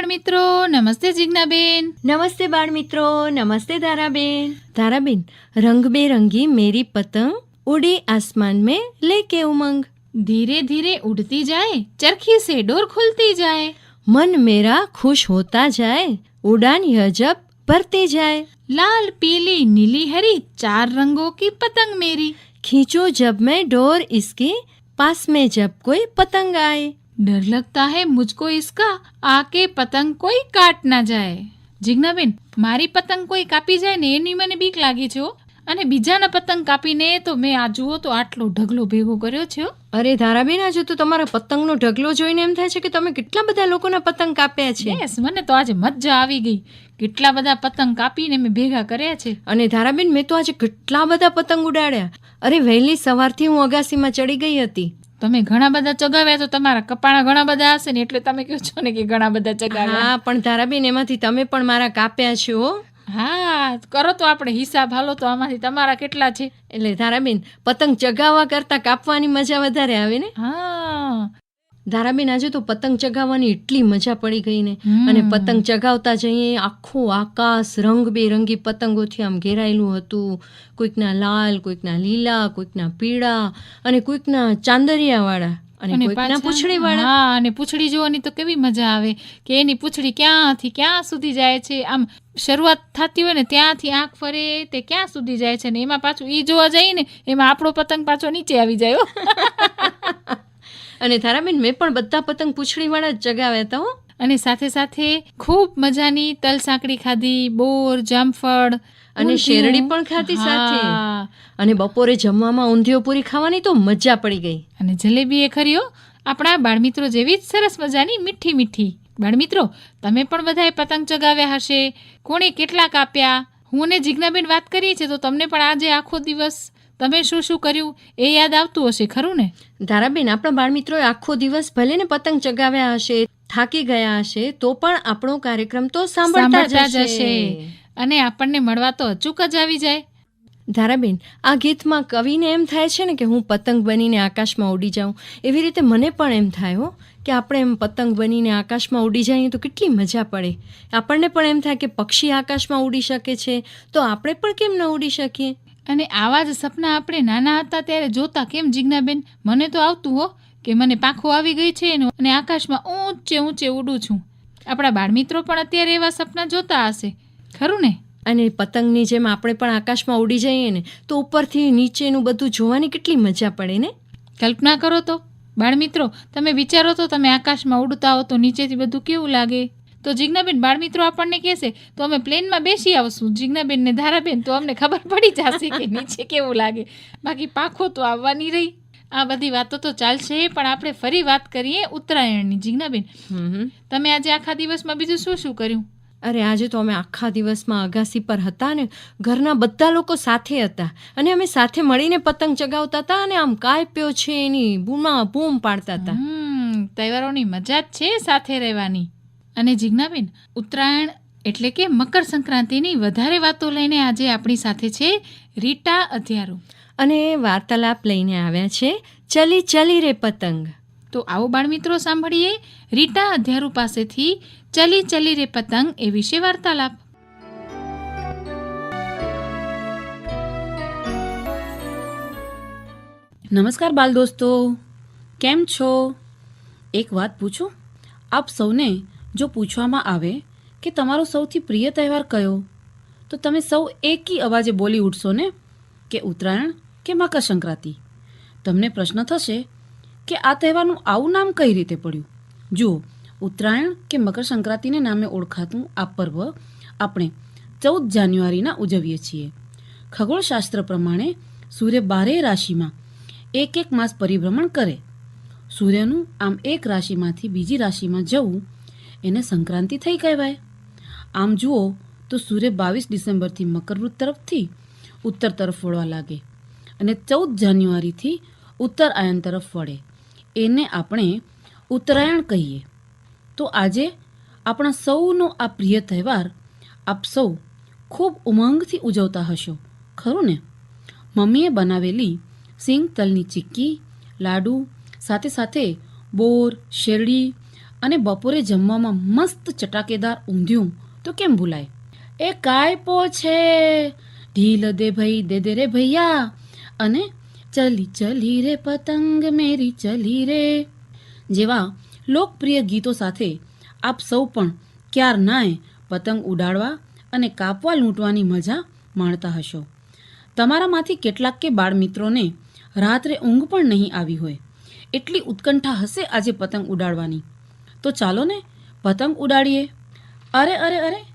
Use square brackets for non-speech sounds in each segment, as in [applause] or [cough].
નમસ્તે બાળમિત્રો નમસ્તે જિજ્ઞાબેન નમસ્તે બાળમિત્રો નમસ્તે ધારાબેન ધારાબેન રંગબેરંગી મેરી પતંગ ઉડી આસમાન में लेके उमंग ધીરે ધીરે ઉડતી જાય ચરખી से डोर खुलती जाए मन मेरा खुश होता जाए उड़ान यजब भरते जाए लाल पीली नीली हरी चार रंगों की पतंग मेरी खींचो जब मैं डोर इसकी पास में जब कोई पतंग आए डर लगता है मुझको इसका आके पतंग કોઈ કાટ ના જાય જિજ્ઞાબેન મારી પતંગ કોઈ કાપી જાય ને એની મને બીક લાગી છે હો. અને બીજાના પતંગ કાપીને તો મેં આ જુઓ તો આટલો ઢગલો ભેગો કર્યો છે હો. અરે ધારાબેન આજે તો તમારા પતંગનો ઢગલો જોઈને એમ થાય છે કે તમે કેટલા બધા લોકોના પતંગ કાપ્યા છે યસ મને તો આજે મજા આવી ગઈ કેટલા બધા પતંગ કાપીને મેં ભેગા કર્યા છે અને ધારાબેન મેં તો આજે કેટલા બધા પતંગ ઉડાડ્યા અરે વહેલી સવારથી હું અગાસીમાં ચડી ગઈ હતી તમે ઘણા બધા ચગાવ્યા તો તમારા કપાળા ઘણા બધા હશે ને એટલે તમે કહો છો ને કે ઘણા બધા ચગાવ્યા. હા પણ ધારાબેન એમાંથી તમે પણ મારા કાપ્યા છો હા. કરો તો આપણે હિસાબ હાલો તો આમાંથી તમારા કેટલા છે? એટલે ધારાબેન પતંગ ચગાવવા કરતા કાપવાની મજા વધારે આવે ને? હા ધારાબેન આજે તો પતંગ ચગાવવાની એટલી મજા પડી ગઈ ને અને પતંગ ચગાવતા જઈએ આખું આકાશ રંગબેરંગી પતંગોથી આમ ઘેરાયેલું હતું. કોઈકના લાલ કોઈકના લીલા કોઈકના પીળા અને કોઈકના ચાંદરિયાવાળા અને કોઈકના પાછા- પૂંછડીવાળા. હા અને પૂંછડી જોવાની તો કેવી મજા આવે કે એની પૂંછડી ક્યાંથી ક્યાં સુધી જાય છે? આમ શરૂઆત થતી હોય ને ત્યાંથી આંખ ફરે તે ક્યાં સુધી જાય છે? ને એમાં પાછું એ જોવા જઈએ ને એમાં આપણો પતંગ પાછો નીચે આવી જાય. [laughs] અને ધારાબેન મેં પણ બધા પતંગ પૂંછડીવાળા જ ચગાવ્યા હતા હો. અને સાથે સાથે ખૂબ મજાની તલ સાંકડી ખાધી બોર જામફળ અને શેરડી પણ ખાધી સાથે. અને બપોરે જમવામાં ઊંધિયો પૂરી ખાવાની તો મજા પડી ગઈ. અને જલેબી એ ખરીઓ આપણા બાળમિત્રો જેવી જ સરસ મજાની મીઠી મીઠી. બાળમિત્રો તમે પણ બધાએ પતંગ ચગાવ્યા હશે. કોણે કેટલા કાપ્યા હું અને જિજ્ઞાબેન વાત કરીએ છીએ તો તમને પણ આજે આખો દિવસ તમે શું શું કર્યું? એ યાદ આવતું હશે ખરું ને? ધારાબેન આપણા બાળમિત્રોએ આખો દિવસ ભલે ને પતંગ ચગાવ્યા હશે થાકી ગયા હશે તો પણ આપણો કાર્યક્રમ તો સાંભળતા જ હશે. અને આપણને મળવા તો અચૂક જ આવી જાય. ધારાબેન આ ગીતમાં કવિને એમ થાય છે ને કે હું પતંગ બનીને આકાશમાં ઉડી જાઉં. એવી રીતે મને પણ એમ થાય હો કે આપણે એમ પતંગ બનીને આકાશમાં ઉડી જઈએ તો કેટલી મજા પડે. આપણને પણ એમ થાય કે પક્ષી આકાશમાં ઉડી શકે છે તો આપણે પણ કેમ ન ઉડી શકીએ? અને આવા જ સપના આપણે નાના હતા ત્યારે જોતા કેમ જિજ્ઞાબેન? મને તો આવતું હો કે મને પાંખો આવી ગઈ છે અને આકાશમાં ઊંચે ઊંચે ઉડું છું. આપણા બાળમિત્રો પણ અત્યારે એવા સપના જોતા હશે. ખરું ને? અને પતંગની જેમ આપણે પણ આકાશમાં ઉડી જઈએ ને તો ઉપરથી નીચેનું બધું જોવાની કેટલી મજા પડે ને? કલ્પના કરો તો. બાળમિત્રો તમે વિચારો તો તમે આકાશમાં ઉડતા હો તો નીચેથી બધું કેવું લાગે? તો જિજ્ઞાબેન બાળમિત્રો આપણને કહેશે તો અમે પ્લેનમાં બેસી આવશું. જિજ્ઞાબેન ને ધારાબેન તો અમને ખબર પડી જશે કે નીચે કેવું લાગે. બાકી પાખો તો આવવાની રહી. આ બધી વાતો તો ચાલશે પણ આપણે ફરી વાત કરીએ ઉત્તરાયણની. જીજ્ઞાબેન તમે આજે આખા દિવસમાં બીજું શું શું કર્યું? અરે આજે તો અમે આખા દિવસમાં અગાસી પર હતા ને ઘરના બધા લોકો સાથે હતા. અને અમે સાથે મળીને પતંગ ચગાવતા હતા અને આમ કાપ્યો છે એની બૂમા બૂમ પાડતા હતા. હમ તહેવારોની મજા જ છે સાથે રહેવાની. અને જિજ્ઞાબેન ઉત્તરાયણ એટલે કે મકર સંક્રાંતિની વધારે વાતો લઈને આજે આપણી સાથે છે રીટા અધ્યારો અને વાર્તાલાપ લઈને આવ્યા છે ચલી ચલી રે પતંગ. તો આવો બાળમિત્રો સાંભળીએ રીટા અધ્યારુ પાસેથી ચલી ચલી રે પતંગ એ વિશે વાર્તાલાપ. નમસ્કાર બાલ દોસ્તો કેમ છો? એક વાત પૂછું? આપ સૌને જો પૂછવામાં આવે કે તમારો સૌથી પ્રિય તહેવાર કયો, તો તમે સૌ એકી અવાજે બોલી ઉઠશો ને કે ઉત્તરાયણ કે મકર સંક્રાંતિ. તમને પ્રશ્ન થશે કે આ તહેવારનું આવું નામ કઈ રીતે પડ્યું? જુઓ, ઉત્તરાયણ કે મકર સંક્રાંતિને નામે ઓળખાતું આ પર્વ આપણે ચૌદ જાન્યુઆરીના ઉજવીએ છીએ. ખગોળશાસ્ત્ર પ્રમાણે સૂર્ય બારેય રાશિમાં એક એક માસ પરિભ્રમણ કરે. સૂર્યનું આમ એક રાશિમાંથી બીજી રાશિમાં જવું એને સંક્રાંતિ થઈ કહેવાય. આમ જુઓ તો સૂર્ય બાવીસ ડિસેમ્બરથી મકરવૃત તરફથી ઉત્તર તરફ વળવા લાગે અને ચૌદ જાન્યુઆરીથી ઉત્તર આયન તરફ વળે. એને આપણે ઉત્તરાયણ કહીએ. તો આજે આપણા સૌનો આ પ્રિય તહેવાર આપ સૌ ખૂબ ઉમંગથી ઉજવતા હશો, ખરું ને? મમ્મીએ બનાવેલી સિંગ તલની ચીક્કી, લાડુ, સાથે સાથે બોર, શેરડી અને બપોરે જમવામાં મસ્ત ચટાકેદાર ઊંધિયું. તો કેમ ભૂલાય? એ કાયપો છે? ઢીલ દે ભાઈ, દે દે રે ભૈયા. અને ચલી ચલી રે પતંગ, મેરી ચલી રે. જેવા લોકપ્રિય ગીતો સાથે આપ સૌ પણ ક્યાર નાય પતંગ ઉડાડવા અને કાપવા લૂંટવાની મજા માણતા હશો. તમારામાંથી કેટલાક કે બાળમિત્રોને રાત્રે ઊંઘ પણ નહીં આવી હોય. એટલી ઉત્કંઠા હશે આજે પતંગ ઉડાડવાની. તો ચાલો ને પતંગ ઉડાડીએ. અરે અરે અરે,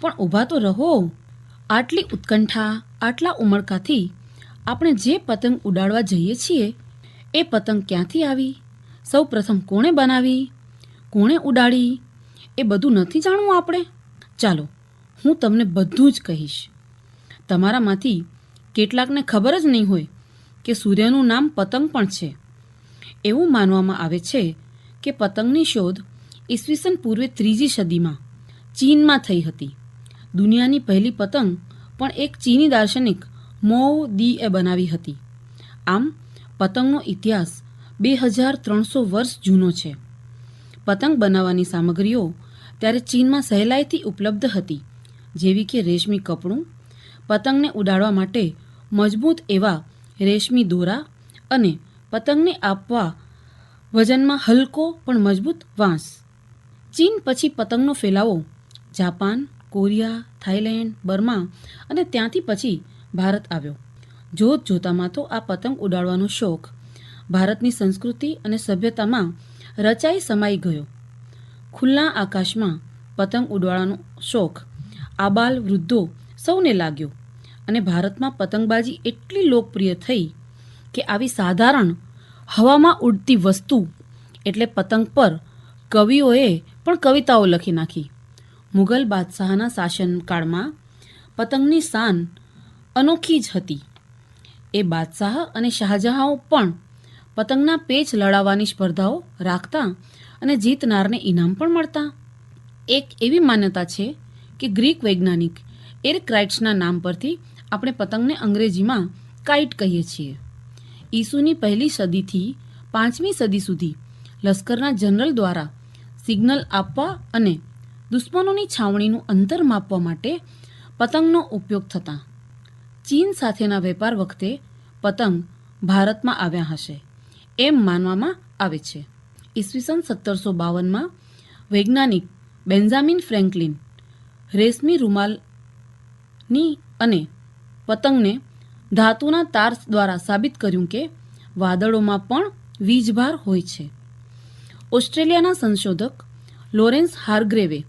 પણ ઊભા તો રહો. આટલી ઉત્કંઠા, આટલા ઉમળકાથી આપણે જે પતંગ ઉડાડવા જઈએ છીએ, એ પતંગ ક્યાંથી આવી? સૌ પ્રથમ કોણે બનાવી? કોણે ઉડાડી? એ બધું નથી જાણવું આપણે. ચાલો, હું તમને બધું જ કહીશ. તમારામાંથી કેટલાકને ખબર જ નહીં હોય કે સૂર્યનું નામ પતંગ પણ છે. એવું માનવામાં આવે છે કે પતંગની શોધ ઈસવીસન પૂર્વે ત્રીજી સદીમાં ચીનમાં થઈ હતી. દુનિયાની પહેલી પતંગ પણ એક ચીની દાર્શનિક મો દીએ બનાવી હતી. આમ, પતંગનો ઇતિહાસ બે હજાર ત્રણસો વર્ષ જૂનો છે. પતંગ બનાવવાની સામગ્રીઓ ત્યારે ચીનમાં સહેલાઈથી ઉપલબ્ધ હતી, જેવી કે રેશમી કપડું, પતંગને ઉડાડવા માટે મજબૂત એવા રેશમી દોરા અને પતંગને આપવા વજનમાં હલકો પણ મજબૂત વાંસ. ચીન પછી પતંગનો ફેલાવો. જાપાન, કોરિયા થાઈલેન્ડ બર્મા અને ત્યાંથી પછી ભારત આવ્યો. જોત જોતામાં તો આ પતંગ ઉડાડવાનો શોખ. ભારતની સંસ્કૃતિ અને સભ્યતામાં રચાઈ સમાઈ ગયો. ખુલ્લા આકાશમાં પતંગ ઉડાડવાનો શોખ આબાલ વૃદ્ધો સૌને લાગ્યો અને ભારતમાં પતંગબાજી એટલી લોકપ્રિય થઈ કે આવી સાધારણ હવામાં ઉડતી વસ્તુ એટલે પતંગ પર કવિઓએ પણ કવિતાઓ લખી નાખી. મુઘલ બાદશાહના શાસનકાળમાં પતંગની શાન અનોખી જ હતી. એ બાદશાહ અને શાહજહાંઓ પણ પતંગના પેચ લડાવવાની સ્પર્ધાઓ રાખતા અને જીતનારને ઇનામ પણ મળતા. એક એવી માન્યતા છે કે ગ્રીક વૈજ્ઞાનિક એરક્રાઇટ્સના નામ પરથી આપણે પતંગને અંગ્રેજીમાં કાઇટ કહીએ છીએ. ઈસુની પહેલી સદીથી પાંચમી સદી સુધી લશ્કરના જનરલ દ્વારા સિગ્નલ આપવા અને દુશ્મનોની છાવણીનું અંતર માપવા માટે પતંગનો ઉપયોગ થતા. ચીન સાથેના વેપાર વખતે પતંગ ભારતમાં આવ્યા હશે એમ માનવામાં આવે છે. ઈસવીસન સત્તરસો બાવનમાં વૈજ્ઞાનિક બેન્જામિન ફ્રેન્કલિન રેશમી રૂમાલની અને પતંગને ધાતુના તાર દ્વારા સાબિત કર્યું કે વાદળોમાં પણ વીજભાર હોય છે. ઓસ્ટ્રેલિયાના સંશોધક લોરેન્સ હાર્ગ્રેવે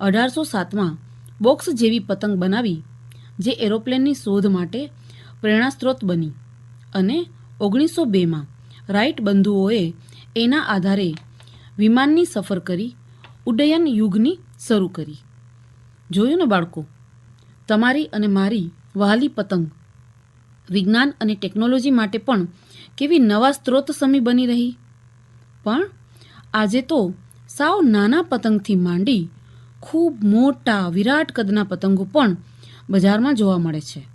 અઢારસો સાતમાં બોક્સ જેવી પતંગ બનાવી, જે એરોપ્લેનની શોધ માટે પ્રેરણાસ્ત્રોત બની અને ઓગણીસો બેમાં રાઇટ બંધુઓએ એના આધારે વિમાનની સફર કરી ઉડ્ડયન યુગની શરૂ કરી. જોયું ને બાળકો? તમારી અને મારી વહાલી પતંગ વિજ્ઞાન અને ટેકનોલોજી માટે પણ કેવી નવા સ્ત્રોત સમી બની રહી. પણ આજે તો સાવ નાના પતંગથી માંડી ખૂબ મોટા વિરાટ કદના પતંગો પણ બજારમાં જોવા મળે છે.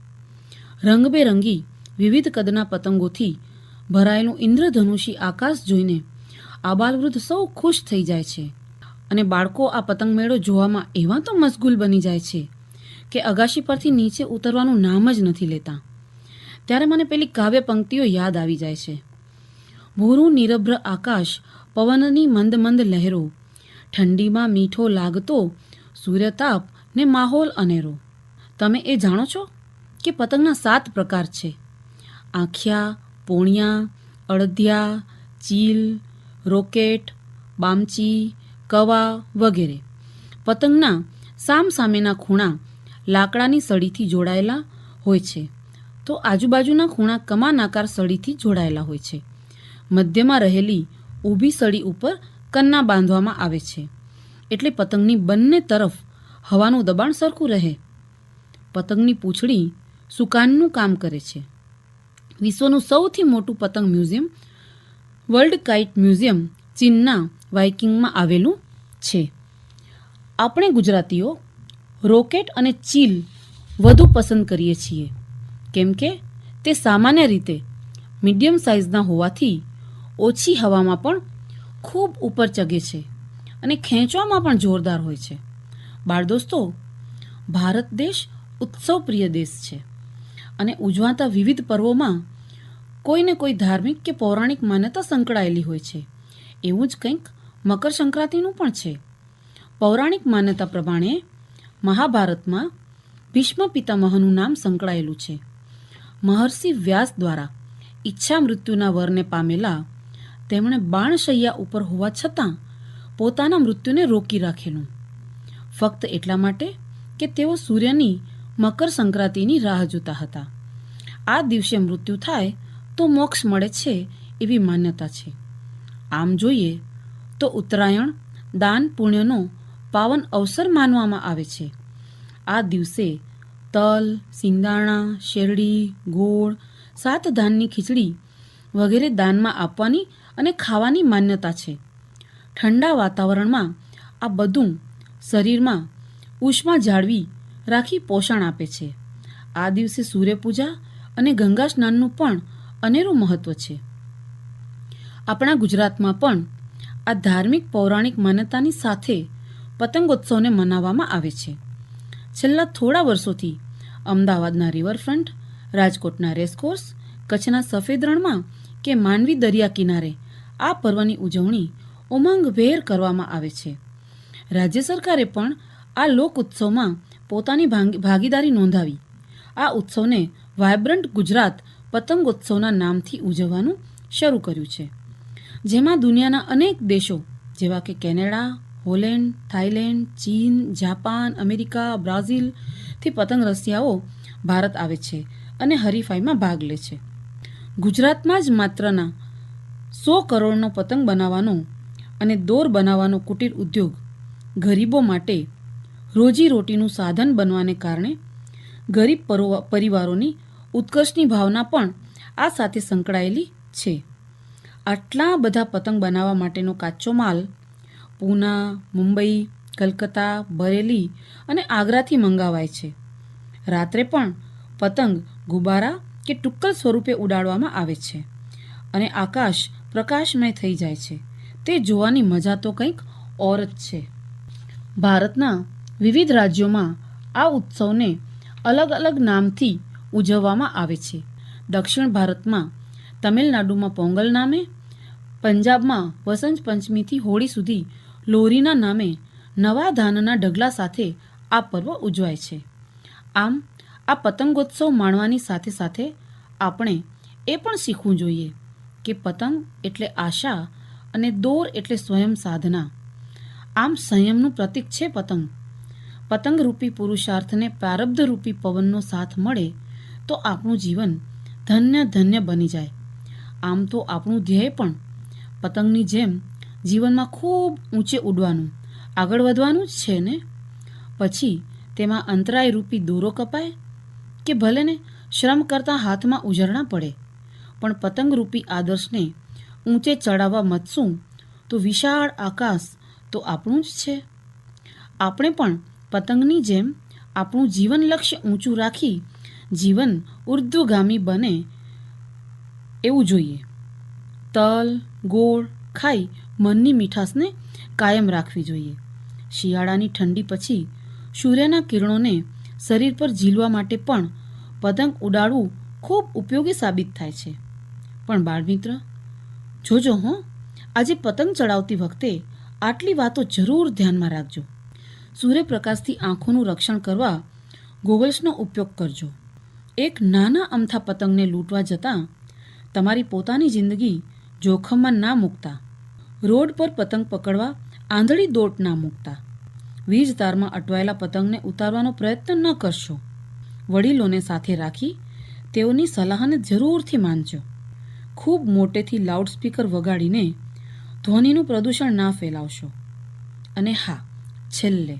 રંગબેરંગી વિવિધ કદના પતંગોથી ભરાયેલું ઇન્દ્રધનુષી આકાશ જોઈને આબાલવૃદ્ધ સૌ ખુશ થઈ જાય છે અને બાળકો આ પતંગ મેળો જોવામાં એવા તો મશગુલ બની જાય છે કે અગાશી પરથી નીચે ઉતરવાનું નામ જ નથી લેતા. ત્યારે મને પેલી કાવ્ય પંક્તિઓ યાદ આવી જાય છે. ભૂરું નિરભ્ર આકાશ પવનની મંદ મંદ લહેરો. ઠંડીમાં મીઠો લાગતો સૂર્યતાપ ને માહોલ અનેરો. તમે એ જાણો છો કે પતંગના સાત પ્રકાર છે? આંખિયા, પોણિયા અડધિયા ચીલ, રોકેટ, બામચી, કવા વગેરે. પતંગના સામસામેના ખૂણા લાકડાની સળીથી જોડાયેલા હોય છે. તો આજુબાજુના ખૂણા કમાન આકાર સળીથી જોડાયેલા હોય છે. મધ્યમાં રહેલી ઊભી સળી ઉપર કન્ના બાંધવામાં આવે છે. એટલે પતંગની બંને તરફ હવાનું દબાણ સરખું રહે. પતંગની પૂંછડી સુકાનનું કામ કરે છે. વિશ્વનું સૌથી મોટું પતંગ મ્યુઝિયમ વર્લ્ડ કાઇટ મ્યુઝિયમ ચીનના વાઇકિંગમાં આવેલું છે. આપણે ગુજરાતીઓ રોકેટ અને ચીલ વધુ પસંદ કરીએ છીએ. કેમ કે તે સામાન્ય રીતે મીડિયમ સાઇઝના હોવાથી ઓછી હવામાં પણ ખૂબ ઉપર ચગે છે અને ખેંચવામાં પણ જોરદાર હોય છે. બાળ દોસ્તો, ભારત દેશ ઉત્સવ પ્રિય દેશ છે અને ઉજવાતા વિવિધ પર્વોમાં કોઈને કોઈ ધાર્મિક કે પૌરાણિક માન્યતા સંકળાયેલી હોય છે. એવું જ કંઈક મકર સંક્રાંતિનું પણ છે. પૌરાણિક માન્યતા પ્રમાણે મહાભારતમાં ભીષ્મ પિતામહનું નામ સંકળાયેલું છે. મહર્ષિ વ્યાસ દ્વારા ઈચ્છા મૃત્યુના વરને પામેલા તેમણે બાણશૈયા ઉપર હોવા છતાં પોતાના મૃત્યુને રોકી રાખેલું. ફક્ત એટલા માટે કે તેઓ સૂર્યની મકર સંક્રાંતિની રાહ જોતા હતા. આ દિવસે મૃત્યુ થાય તો મોક્ષ મળે છે એવી માન્યતા છે. આમ જોઈએ તો ઉત્તરાયણ દાન પુણ્યનો પાવન અવસર માનવામાં આવે છે. આ દિવસે તલ સિંગાણા શેરડી, ગોળ, સાત ધાનની ખીચડી વગેરે દાનમાં આપવાની અને ખાવાની માન્યતા છે. ઠંડા વાતાવરણમાં આ બધું શરીરમાં ઉષ્મા જાળવી રાખી પોષણ આપે છે. આ દિવસે સૂર્યપૂજા અને ગંગા સ્નાનનું પણ અનેરું મહત્વ છે. આપણા ગુજરાતમાં પણ આ ધાર્મિક પૌરાણિક માન્યતાની સાથે પતંગોત્સવને મનાવવામાં આવે છે. છેલ્લા થોડા વર્ષોથી અમદાવાદના રિવરફ્રન્ટ, રાજકોટના રેસકોર્સ, કચ્છના સફેદ રણમાં કે માંડવી દરિયા કિનારે આ પર્વની ઉજવણી ઉમંગભેર કરવામાં આવે છે. રાજ્ય સરકારે પણ આ લોક ઉત્સવમાં પોતાની ભાગીદારી નોંધાવી. આ ઉત્સવને વાયબ્રન્ટ ગુજરાત પતંગોત્સવના નામથી ઉજવવાનું શરૂ કર્યું છે. જેમાં દુનિયાના અનેક દેશો, જેવા કે કેનેડા, હોલેન્ડ, થાઇલેન્ડ, ચીન, જાપાન, અમેરિકા બ્રાઝિલથી પતંગ રસિયાઓ ભારત આવે છે અને હરીફાઈમાં ભાગ લે છે. ગુજરાતમાં જ માત્રના સો કરોડનો પતંગ બનાવવાનો અને દોર બનાવવાનો કુટીર ઉદ્યોગ ગરીબો માટે રોજીરોટીનું સાધન બનવાને કારણે ગરીબ પરો- પરિવારોની ઉત્કર્ષની ભાવના પણ આ સાથે સંકળાયેલી છે. આટલા બધા પતંગ બનાવવા માટેનો કાચો માલ પૂના, મુંબઈ, કલકત્તા, બરેલી અને આગ્રાથી મંગાવાય છે. રાત્રે પણ પતંગ ગુબારા કે ટુક્કલ સ્વરૂપે ઉડાડવામાં આવે છે. અને આકાશ પ્રકાશમય થઈ જાય છે. તે જોવાની મજા તો કંઈક ઓર જ છે. ભારતના વિવિધ રાજ્યોમાં આ ઉત્સવને અલગ અલગ નામથી ઉજવવામાં આવે છે. દક્ષિણ ભારતમાં તમિલનાડુમાં પોંગલ નામે, પંજાબમાં વસંત પંચમીથી હોળી સુધી લોરીના નામે નવા ધાનના ઢગલા સાથે આ પર્વ ઉજવાય છે. આમ, આ પતંગોત્સવ માણવાની સાથે સાથે આપણે એ પણ શીખવું જોઈએ. કે પતંગ એટલે આશા અને દોર એટલે સ્વયં સાધના. આમ સંયમનું પ્રતીક છે પતંગ. પતંગરૂપી પુરુષાર્થને પ્રારબ્ધરૂપી પવનનો સાથ મળે તો આપણું જીવન ધન્ય ધન્ય બની જાય. આમ તો આપણું ધ્યેય પણ પતંગની જેમ જીવનમાં ખૂબ ઊંચે ઉડવાનું, આગળ વધવાનું જ છે ને? પછી તેમાં અંતરાય રૂપી દોરો કપાય કે ભલે ને શ્રમ કરતાં હાથમાં ઉજરણા પડે? પણ પતંગરૂપી આદર્શને ઊંચે ચડાવવા મથશું તો વિશાળ આકાશ તો આપણું જ છે. આપણે પણ પતંગની જેમ આપણું જીવન લક્ષ્ય ઊંચું રાખી જીવન ઉર્ધ્વગામી બને એવું જોઈએ. તલ, ગોળ ખાઈ મનની મીઠાશને કાયમ રાખવી જોઈએ. શિયાળાની ઠંડી પછી સૂર્યના કિરણોને શરીર પર ઝીલવા માટે પણ પતંગ ઉડાડવું ખૂબ ઉપયોગી સાબિત થાય છે. પણ બાળમિત્ર, જોજો હો, આજે પતંગ ચડાવતી વખતે આટલી વાતો જરૂર ધ્યાનમાં રાખજો. સૂર્યપ્રકાશથી આંખોનું રક્ષણ કરવા ગોગલ્સનો ઉપયોગ કરજો. એક નાના અમથા પતંગને લૂંટવા જતાં તમારી પોતાની જિંદગી જોખમમાં ના મૂકતા. રોડ પર પતંગ પકડવા આંધળી દોટ ના મૂકતા. વીજ તારમાં અટવાયેલા પતંગને ઉતારવાનો પ્રયત્ન ન કરશો. વડીલોને સાથે રાખી તેઓની સલાહને જરૂરથી માનજો. ખૂબ મોટેથી લાઉડસ્પીકર વગાડીને ધ્વનિનું પ્રદૂષણ ના ફેલાવશો. અને હા, છેલ્લે,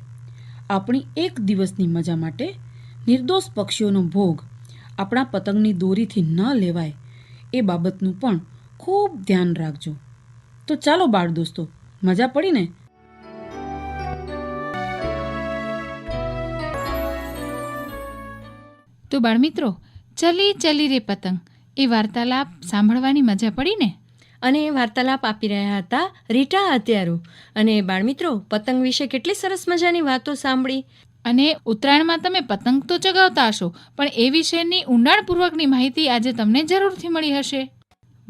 આપણી એક દિવસની મજા માટે નિર્દોષ પક્ષીઓનો ભોગ આપણા પતંગની દોરીથી ન લેવાય એ બાબતનું પણ ખૂબ ધ્યાન રાખજો. તો ચાલો બાળ દોસ્તો, મજા પડી ને? તો બાળમિત્રો ચલી ચલી રે પતંગ. એ વાર્તાલાપ સાંભળવાની મજા પડી ને? અને વાર્તાલાપ આપી રહ્યા હતા રીટા અત્યારો અને બાળમિત્રો પતંગ વિશે કેટલી સરસ મજાની વાતો સાંભળી. અને ઉત્તરાયણમાં તમે પતંગ તો ચગાવતા હશો પણ એ વિશેની ઊંડાણપૂર્વકની માહિતી આજે તમને જરૂરથી મળી હશે.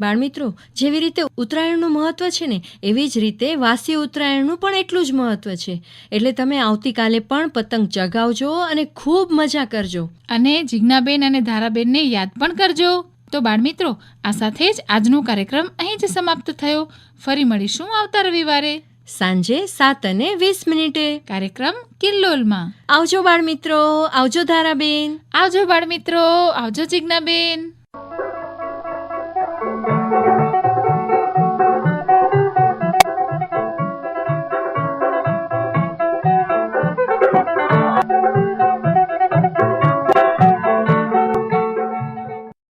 બાળમિત્રો જેવી રીતે ઉત્તરાયણનું મહત્વ છે ને એવી જ રીતે વાસી ઉત્તરાયણનું પણ એટલું જ મહત્વ છે. એટલે તમે આવતીકાલે પણ પતંગ ચગાવજો અને ખૂબ મજા કરજો. અને જિજ્ઞાબેન અને ધારાબેનને યાદ પણ કરજો. તો બાળમિત્રો આ સાથે જ આજનો કાર્યક્રમ અહીં જ સમાપ્ત થયો. ફરી મળીશું આવતા રવિવારે. સાંજે સાત અને વીસ મિનિટે. કાર્યક્રમ કિલ્લોલમાં. આવજો બાળમિત્રો આવજો ધારાબેન. આવજો બાળમિત્રો આવજો જિજ્ઞાબેન.